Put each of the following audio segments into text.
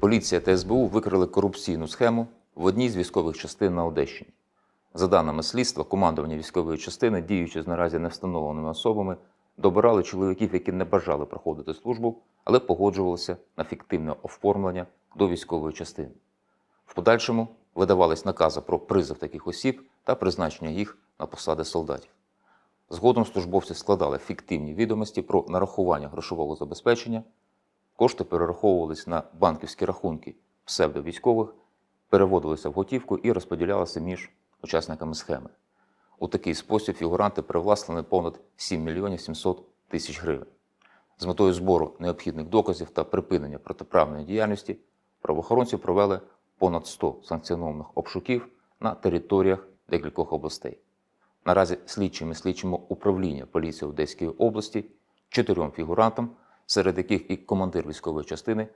Поліція та СБУ викрили корупційну схему в одній з військових частин на Одещині. За даними слідства, командування військової частини, діючи з наразі невстановленими особами, добирали чоловіків, які не бажали проходити службу, але погоджувалися на фіктивне оформлення до військової частини. В подальшому видавались накази про призов таких осіб та призначення їх на посади солдатів. Згодом службовці складали фіктивні відомості про нарахування грошового забезпечення, кошти перераховувались на банківські рахунки псевдовійськових, переводилися в готівку і розподілялися між учасниками схеми. У такий спосіб фігуранти привласнили понад 7 мільйонів 700 тисяч гривень. З метою збору необхідних доказів та припинення протиправної діяльності правоохоронці провели понад 100 санкціонованих обшуків на територіях декількох областей. Наразі слідчими слідчимо управління поліції Одеської області чотирьом фігурантам, серед яких і командир військової частини,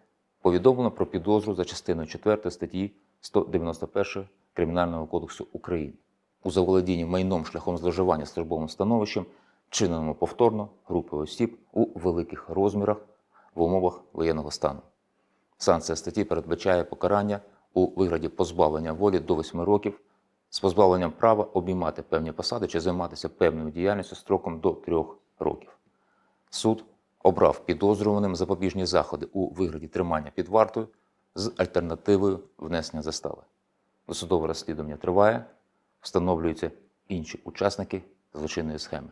повідомлено про підозру за частиною 4 статті 191 Кримінального кодексу України у заволодінні майном шляхом зловживання службовим становищем, чиненому повторно групою осіб у великих розмірах в умовах воєнного стану. Санкція статті передбачає покарання у вигляді позбавлення волі до 8 років з позбавленням права обіймати певні посади чи займатися певною діяльністю строком до 3 років. Суд обрав підозрюваним запобіжні заходи у вигляді тримання під вартою з альтернативою внесення застави. Досудове розслідування триває, встановлюються інші учасники злочинної схеми.